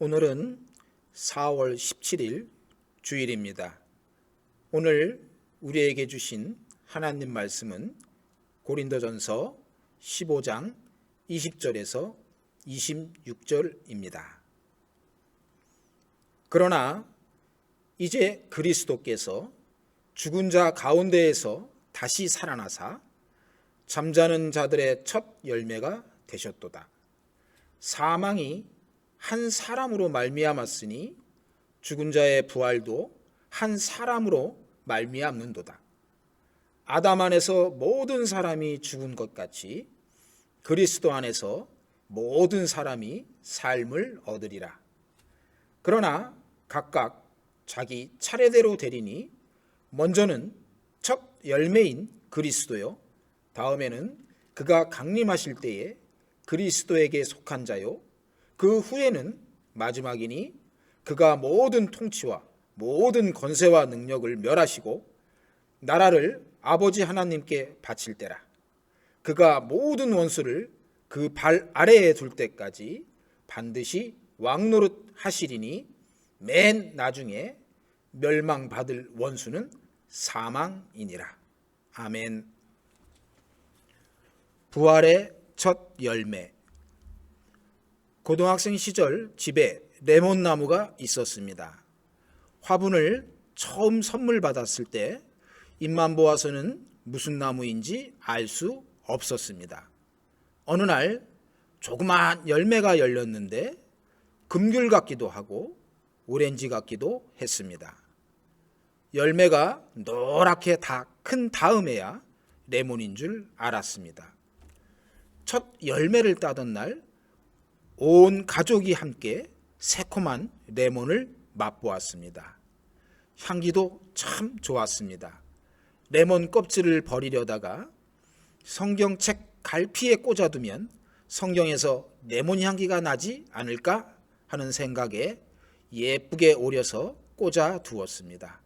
오늘은 4월 17일 주일입니다. 오늘 우리에게 주신 하나님 말씀은 고린도전서 15장 20절에서 26절입니다. 그러나 이제 그리스도께서 죽은 자 가운데에서 다시 살아나사 잠자는 자들의 첫 열매가 되셨도다. 사망이 한 사람으로 말미암았으니 죽은 자의 부활도 한 사람으로 말미암는도다. 아담 안에서 모든 사람이 죽은 것 같이 그리스도 안에서 모든 사람이 삶을 얻으리라. 그러나 각각 자기 차례대로 되리니 먼저는 첫 열매인 그리스도요. 다음에는 그가 강림하실 때에 그리스도에게 속한 자요. 그 후에는 마지막이니 그가 모든 통치와 모든 권세와 능력을 멸하시고 나라를 아버지 하나님께 바칠 때라. 그가 모든 원수를 그 발 아래에 둘 때까지 반드시 왕노릇 하시리니 맨 나중에 멸망받을 원수는 사망이니라. 아멘. 부활의 첫 열매. 고등학생 시절 집에 레몬 나무가 있었습니다. 화분을 처음 선물 받았을 때 잎만 보아서는 무슨 나무인지 알 수 없었습니다. 어느 날 조그마한 열매가 열렸는데 금귤 같기도 하고 오렌지 같기도 했습니다. 열매가 노랗게 다 큰 다음에야 레몬인 줄 알았습니다. 첫 열매를 따던 날 온 가족이 함께 새콤한 레몬을 맛보았습니다. 향기도 참 좋았습니다. 레몬 껍질을 버리려다가 성경책 갈피에 꽂아두면 성경에서 레몬 향기가 나지 않을까 하는 생각에 예쁘게 오려서 꽂아 두었습니다.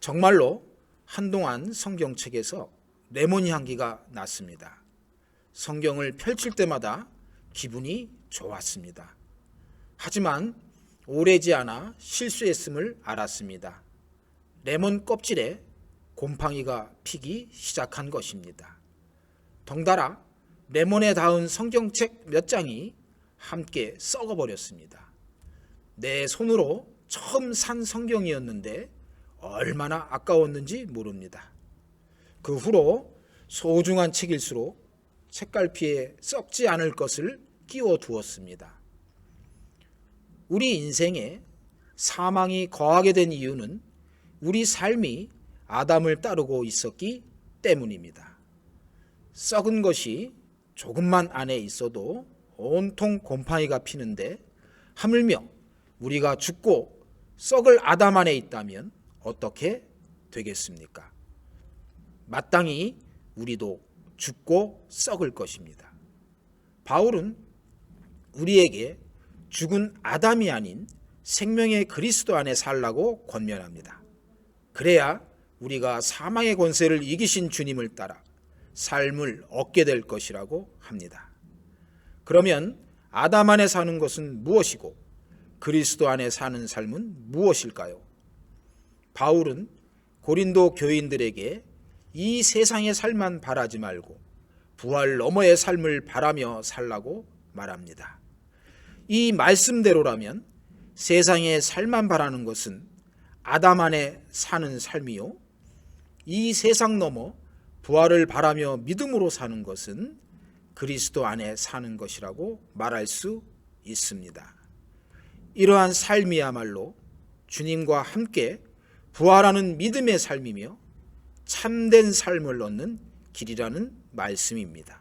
정말로 한동안 성경책에서 레몬 향기가 났습니다. 성경을 펼칠 때마다 기분이 좋았습니다. 하지만 오래지 않아 실수했음을 알았습니다. 레몬 껍질에 곰팡이가 피기 시작한 것입니다. 덩달아 레몬에 닿은 성경책 몇 장이 함께 썩어버렸습니다. 내 손으로 처음 산 성경이었는데 얼마나 아까웠는지 모릅니다. 그 후로 소중한 책일수록 책갈피에 썩지 않을 것을 끼워 두었습니다. 우리 인생에 사망이 거하게 된 이유는 우리 삶이 아담을 따르고 있었기 때문입니다. 썩은 것이 조금만 안에 있어도 온통 곰팡이가 피는데 하물며 우리가 죽고 썩을 아담 안에 있다면 어떻게 되겠습니까? 마땅히 우리도 죽고 썩을 것입니다. 바울은 우리에게 죽은 아담이 아닌 생명의 그리스도 안에 살라고 권면합니다. 그래야 우리가 사망의 권세를 이기신 주님을 따라 삶을 얻게 될 것이라고 합니다. 그러면 아담 안에 사는 것은 무엇이고 그리스도 안에 사는 삶은 무엇일까요? 바울은 고린도 교인들에게 이 세상의 삶만 바라지 말고 부활 너머의 삶을 바라며 살라고 말합니다. 이 말씀대로라면 세상의 삶만 바라는 것은 아담 안에 사는 삶이요. 이 세상 넘어 부활을 바라며 믿음으로 사는 것은 그리스도 안에 사는 것이라고 말할 수 있습니다. 이러한 삶이야말로 주님과 함께 부활하는 믿음의 삶이며 참된 삶을 얻는 길이라는 말씀입니다.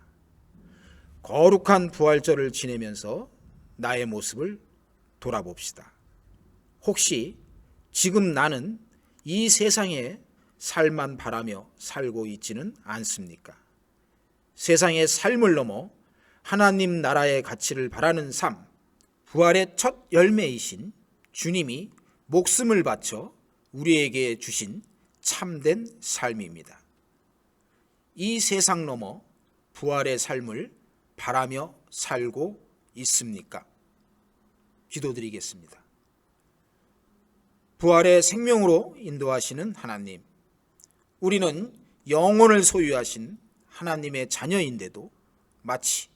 거룩한 부활절을 지내면서 나의 모습을 돌아봅시다. 혹시 지금 나는 이 세상에 살만 바라며 살고 있지는 않습니까? 세상의 삶을 넘어 하나님 나라의 가치를 바라는 삶, 부활의 첫 열매이신 주님이 목숨을 바쳐 우리에게 주신 참된 삶입니다. 이 세상 넘어 부활의 삶을 바라며 살고 있습니까? 기도드리겠습니다. 부활의 생명으로 인도하시는 하나님, 우리는 영혼을 소유하신 하나님의 자녀인데도 마치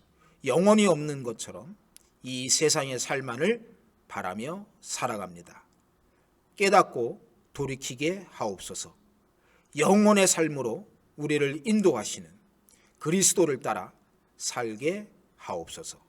영혼이 없는 것처럼 이 세상의 삶만을 바라며 살아갑니다. 깨닫고 돌이키게 하옵소서. 영혼의 삶으로 우리를 인도하시는 그리스도를 따라 살게 하옵소서.